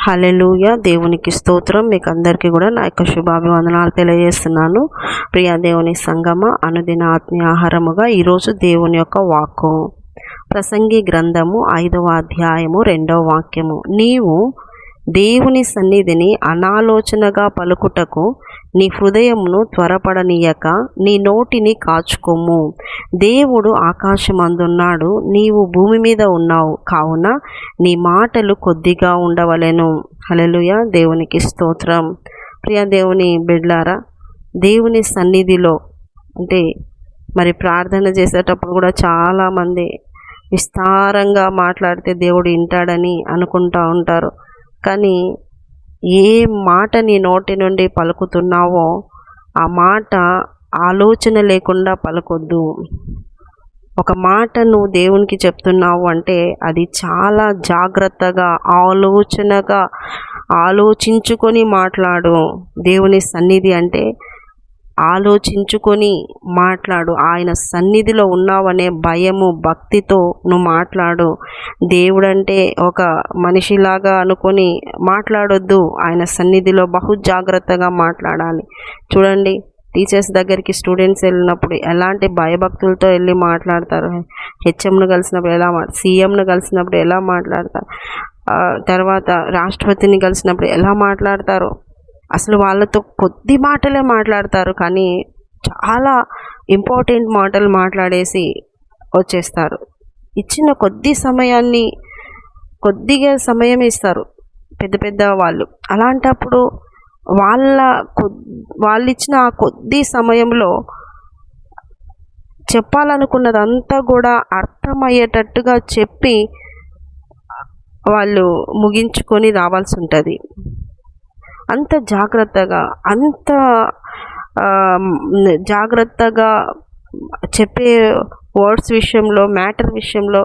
Hallelujah దేవునికి స్తోత్రం. మీకు అందరికీ కూడా నా యొక్క శుభాభివందనాలు తెలియజేస్తున్నాను. ప్రియా దేవుని సంగమ అనుదిన ఆత్మీయ ఆహారముగా ఈరోజు దేవుని యొక్క వాక్కు. ప్రసంగి గ్రంథము ఐదవ అధ్యాయము రెండవ వాక్యము. నీవు దేవుని సన్నిధిని అనాలోచనగా పలుకుటకు నీ హృదయమును త్వరపడనీయక నీ నోటిని కాచుకోము దేవుడు ఆకాశమందున్నాడు నీవు భూమి మీద ఉన్నావు కావున నీ మాటలు కొద్దిగా ఉండవలెను. హలలుయ దేవునికి స్తోత్రం. ప్రియ దేవుని బిడ్లారా దేవుని సన్నిధిలో అంటే మరి ప్రార్థన చేసేటప్పుడు కూడా చాలామంది విస్తారంగా మాట్లాడితే దేవుడు వింటాడని అనుకుంటూ ఉంటారు. కానీ ఏ మాట నీ నోటి నుండి పలుకుతున్నావో ఆ మాట ఆలోచన లేకుండా పలకొద్దు. ఒక మాట నువ్వు దేవునికి చెప్తున్నావు అంటే అది చాలా జాగ్రత్తగా ఆలోచనగా ఆలోచించుకొని మాట్లాడు. దేవుని సన్నిధి అంటే ఆలోచించుకొని మాట్లాడు. ఆయన సన్నిధిలో ఉన్నావనే భయము భక్తితో నువ్వు మాట్లాడు. దేవుడంటే ఒక మనిషిలాగా అనుకొని మాట్లాడొద్దు. ఆయన సన్నిధిలో బహు జాగ్రత్తగా మాట్లాడాలి. చూడండి టీచర్స్ దగ్గరికి స్టూడెంట్స్ వెళ్ళినప్పుడు ఎలాంటి భయభక్తులతో వెళ్ళి మాట్లాడతారు? హెచ్ఎంను కలిసినప్పుడు ఎలా మా సీఎంను కలిసినప్పుడు ఎలా మాట్లాడతారు? తర్వాత రాష్ట్రపతిని కలిసినప్పుడు ఎలా మాట్లాడతారు? అసలు వాళ్ళతో కొద్ది మాటలే మాట్లాడతారు కానీ చాలా ఇంపార్టెంట్ మాటలు మాట్లాడేసి వచ్చేస్తారు. ఇచ్చిన కొద్ది సమయాన్ని కొద్దిగా సమయం ఇస్తారు పెద్ద పెద్ద వాళ్ళు. అలాంటప్పుడు వాళ్ళ వాళ్ళు ఇచ్చిన ఆ కొద్ది సమయంలో చెప్పాలనుకున్నదంతా కూడా అర్థమయ్యేటట్టుగా చెప్పి వాళ్ళు ముగించుకొని రావాల్సి ఉంటుంది అంత జాగ్రత్తగా అంత జాగ్రత్తగా చెప్పే వర్డ్స్ విషయంలో మ్యాటర్ విషయంలో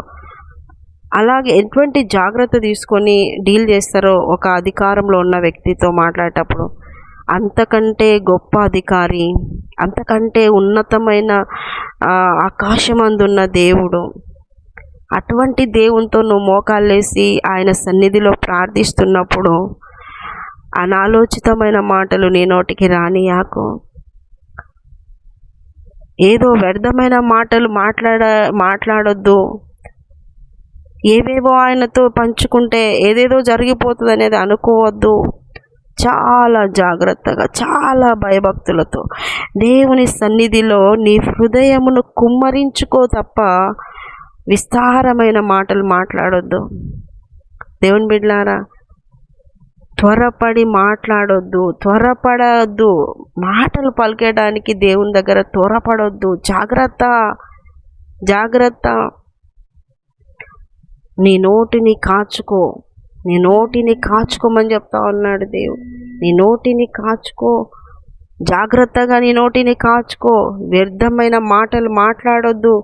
అలాగే ఎటువంటి జాగ్రత్త తీసుకొని డీల్ చేస్తారో ఒక అధికారంలో ఉన్న వ్యక్తితో మాట్లాడేటప్పుడు అంతకంటే గొప్ప అధికారి అంతకంటే ఉన్నతమైన ఆకాశమందున్న దేవుడు. అటువంటి దేవునితో నువ్వు మోకాళ్ళేసి ఆయన సన్నిధిలో ప్రార్థిస్తున్నప్పుడు అనాలోచితమైన మాటలు నీ నోటికి రానియాకు ఏదో వ్యర్థమైన మాటలు మాట్లాడ మాట్లాడొద్దు. ఏవేవో ఆయనతో పంచుకుంటే ఏదేదో జరిగిపోతుంది అనేది అనుకోవద్దు. చాలా జాగ్రత్తగా చాలా భయభక్తులతో దేవుని సన్నిధిలో నీ హృదయమును కుమ్మరించుకో తప్ప విస్తారమైన మాటలు మాట్లాడొద్దు. దేవుని బిడ్లారా త్వరపడి మాట్లాడొద్దు త్వరపడొద్దు. మాటలు పలికేయడానికి దేవుని దగ్గర త్వరపడొద్దు. జాగ్రత్త జాగ్రత్త. నీ నోటిని కాచుకో. నీ నోటిని కాచుకోమని చెప్తా ఉన్నాడు దేవుడు. నీ నోటిని కాచుకో. జాగ్రత్తగా నీ నోటిని కాచుకో. వ్యర్థమైన మాటలు మాట్లాడొద్దు.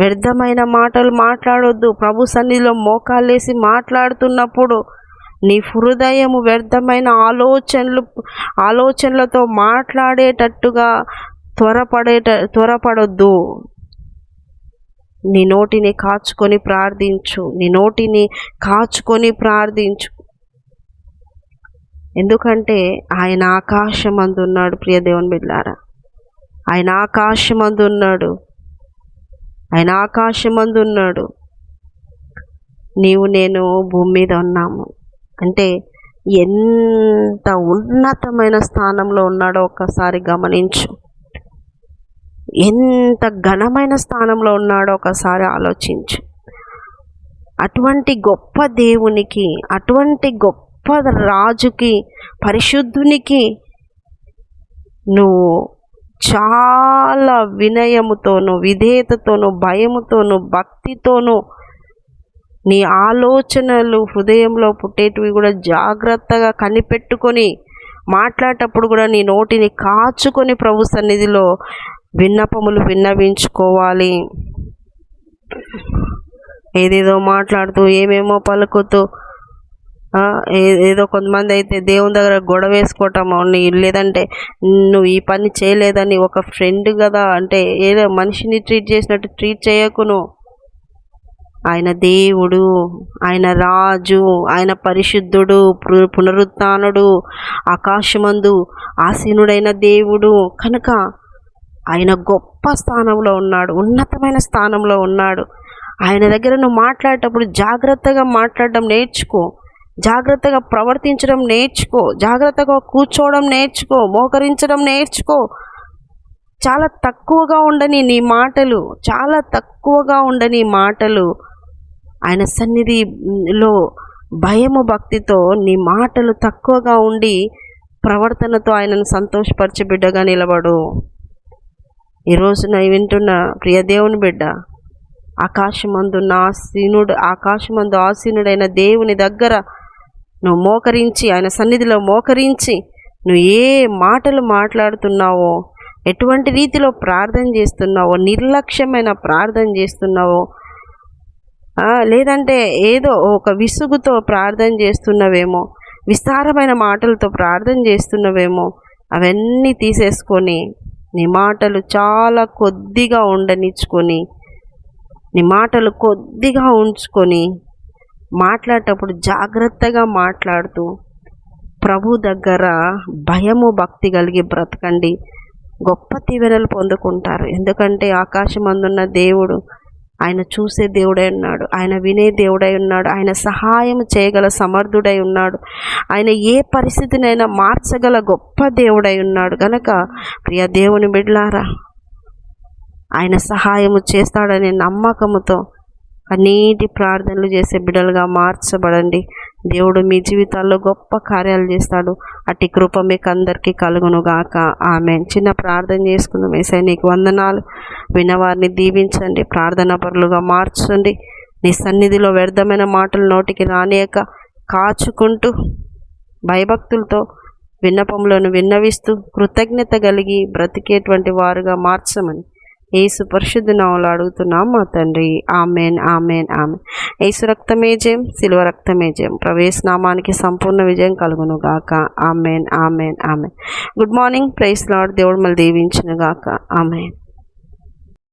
వ్యర్థమైన మాటలు మాట్లాడొద్దు. ప్రభు సన్నిధిలో మోకాళ్ళేసి మాట్లాడుతున్నప్పుడు నీ హృదయము వ్యర్థమైన ఆలోచనలు ఆలోచనలతో మాట్లాడేటట్టుగా త్వరపడేట త్వరపడొద్దు. నీ నోటిని కాచుకొని ప్రార్థించు. నీ నోటిని కాచుకొని ప్రార్థించు. ఎందుకంటే ఆయన ఆకాశమందు ఉన్నాడు ప్రియ దేవుని బిడ్డారా. ఆయన ఆకాశమందు ఉన్నాడు. ఆయన ఆకాశమందు ఉన్నాడు. నీవు నేను భూమి మీద ఉన్నాము. అంటే ఎంత ఉన్నతమైన స్థానంలో ఉన్నాడో ఒకసారి గమనించు. ఎంత ఘనమైన స్థానంలో ఉన్నాడో ఒకసారి ఆలోచించు. అటువంటి గొప్ప దేవునికి అటువంటి గొప్ప రాజుకి పరిశుద్ధునికి నువ్వు చాలా వినయముతోనూ విధేయతతోనూ భయముతోనూ భక్తితోనూ నీ ఆలోచనలు హృదయంలో పుట్టేటివి కూడా జాగ్రత్తగా కనిపెట్టుకొని మాట్లాడేటప్పుడు కూడా నీ నోటిని కాచుకొని ప్రభు సన్నిధిలో విన్నపములు విన్నవించుకోవాలి. ఏదేదో మాట్లాడుతూ ఏమేమో పలుకుతూ ఏదో కొంతమంది అయితే దేవుని దగ్గర గొడవ వేసుకోవటం లేదంటే నువ్వు ఈ పని చేయలేదని ఒక ఫ్రెండ్ కదా అంటే ఏదో మనిషిని ట్రీట్ చేసినట్టు ట్రీట్ చేయకును. ఆయన దేవుడు ఆయన రాజు ఆయన పరిశుద్ధుడు పునరుత్నుడు ఆకాశమందు ఆసీనుడైన దేవుడు. కనుక ఆయన గొప్ప స్థానంలో ఉన్నాడు ఉన్నతమైన స్థానంలో ఉన్నాడు. ఆయన దగ్గర నువ్వు మాట్లాడేటప్పుడు జాగ్రత్తగా మాట్లాడడం నేర్చుకో. జాగ్రత్తగా ప్రవర్తించడం నేర్చుకో. జాగ్రత్తగా కూర్చోవడం నేర్చుకో. మోకరించడం నేర్చుకో. చాలా తక్కువగా ఉండని నీ మాటలు చాలా తక్కువగా ఉండని మాటలు ఆయన సన్నిధిలో భయము భక్తితో నీ మాటలు తక్కువగా ఉండి ప్రవర్తనతో ఆయనను సంతోషపరిచే బిడ్డగా నిలబడు. ఈరోజు నేను వింటున్న ప్రియ దేవుని బిడ్డ ఆకాశమందున్న ఆసీనుడు ఆకాశమందు ఆసీనుడైన దేవుని దగ్గర నువ్వు మోకరించి ఆయన సన్నిధిలో మోకరించి నువ్వు ఏ మాటలు మాట్లాడుతున్నావో ఎటువంటి రీతిలో ప్రార్థన చేస్తున్నావో నిర్లక్ష్యమైన ప్రార్థన చేస్తున్నావో లేదంటే ఏదో ఒక విసుగుతో ప్రార్థన చేస్తున్నవేమో విస్తారమైన మాటలతో ప్రార్థన చేస్తున్నవేమో అవన్నీ తీసేసుకొని నీ మాటలు చాలా కొద్దిగా ఉండనిచ్చుకొని నీ మాటలు కొద్దిగా ఉంచుకొని మాట్లాడేటప్పుడు జాగ్రత్తగా మాట్లాడుతూ ప్రభు దగ్గర భయము భక్తి కలిగి బ్రతకండి. గొప్ప తీవెనలు పొందుకుంటారు. ఎందుకంటే ఆకాశం అందున్న దేవుడు ఆయన చూసే దేవుడై ఉన్నాడు. ఆయన వినే దేవుడై ఉన్నాడు. ఆయన సహాయం చేయగల సమర్థుడై ఉన్నాడు. ఆయన ఏ పరిస్థితినైనా మార్చగల గొప్ప దేవుడై ఉన్నాడు. గనక ప్రియ దేవుని బిడ్లారా ఆయన సహాయము చేస్తాడనే నమ్మకముతో కన్నీటి ప్రార్థనలు చేసే బిడ్డలుగా మార్చబడండి. దేవుడు మీ జీవితాల్లో గొప్ప కార్యాలు చేస్తాడు. అట్టి కృప మీకు అందరికీ కలుగునుగాక. ఆమె చిన్న ప్రార్థన చేసుకుందాం. ఏసై నీకు వందనాలు. విన్నవారిని దీవించండి. ప్రార్థనా పరులుగా మార్చండి. నీ సన్నిధిలో వ్యర్థమైన మాటలు నోటికి రానియక కాచుకుంటూ భయభక్తులతో విన్నపములను విన్నవిస్తూ కృతజ్ఞత కలిగి బ్రతికేటువంటి వారుగా మార్చమని ఏసు పరిశుద్ధ నామలు అడుగుతున్నాం మా తండ్రి. Amen amen amen. ఏసు రక్తమే జయం శిలువ రక్తమే జయం. ప్రవేశ నామానికి సంపూర్ణ విజయం కలుగును గాక. Amen amen amen. Good morning praise Lord దేవుడు మళ్ళీ దీవించును గాక. ఆమెన్.